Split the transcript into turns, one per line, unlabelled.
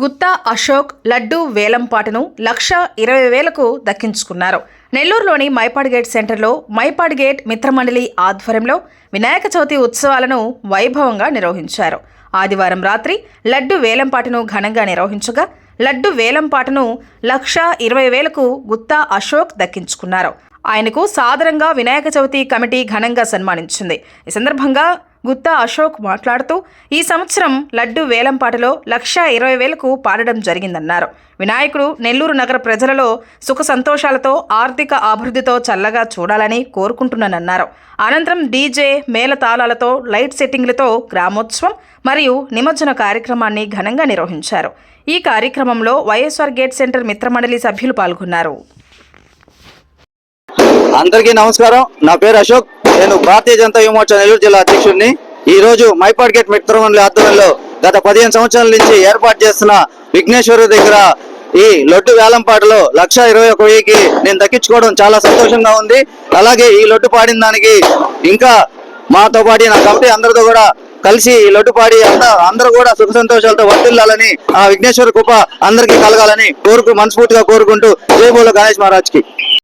గుత్తా అశోక్ లడ్డు వేలంపాటను లక్ష ఇరవై వేలకు దక్కించుకున్నారు. నెల్లూరులోని మైపాడ్ గేట్ సెంటర్లో మైపాడ్ గేట్ మిత్రమండలి ఆధ్వర్యంలో వినాయక చవితి ఉత్సవాలను వైభవంగా నిర్వహించారు. ఆదివారం రాత్రి లడ్డు వేలంపాటను ఘనంగా నిర్వహించగా లడ్డు వేలంపాటను లక్ష ఇరవై వేలకు గుత్తా అశోక్ దక్కించుకున్నారు. ఆయనకు సాదరంగా వినాయక చవితి కమిటీ ఘనంగా సన్మానించింది. ఈ సందర్భంగా గుత్తా అశోక్ మాట్లాడుతూ ఈ సంవత్సరం లడ్డు వేలంపాటలో లక్షా ఇరవై వేలకు పాడడం జరిగిందన్నారు. వినాయకుడు నెల్లూరు నగర ప్రజలలో సుఖ సంతోషాలతో ఆర్థిక అభివృద్ధితో చల్లగా చూడాలని కోరుకుంటున్నానన్నారు. అనంతరం డీజే మేళతాళాలతో లైట్ సెట్టింగ్లతో గ్రామోత్సవం మరియు నిమజ్జన కార్యక్రమాన్ని ఘనంగా నిర్వహించారు. ఈ కార్యక్రమంలో వైఎస్ఆర్ గేట్ సెంటర్ మిత్రమండలి సభ్యులు పాల్గొన్నారు.
అందరికీ నమస్కారం. నా పేరు అశోక్. నేను భారతీయ జనతా యువమోర్చా నెల్లూరు జిల్లా అధ్యక్షుడిని. ఈ రోజు మైపాడ్ గేట్ మిత్రమండలి ఆధ్వర్యంలో గత పదిహేను సంవత్సరాల నుంచి ఏర్పాటు చేస్తున్న విఘ్నేశ్వరు దగ్గర ఈ లొడ్డు వేలంపాటలో లక్ష ఇరవై ఒక వెయ్యికి నేను దక్కించుకోవడం చాలా సంతోషంగా ఉంది. అలాగే ఈ లొడ్డు పాడిన దానికి ఇంకా మాతో పాటు నా కమిటీ అందరితో కూడా కలిసి ఈ లొడ్డు పాడి అందరూ కూడా సుఖ సంతోషాలతో వర్తిల్లాలని ఆ విఘ్నేశ్వర కృప అందరికీ కలగాలని కోరుకు మనస్ఫూర్తిగా కోరుకుంటూ జై గణేష్ మహారాజ్కి.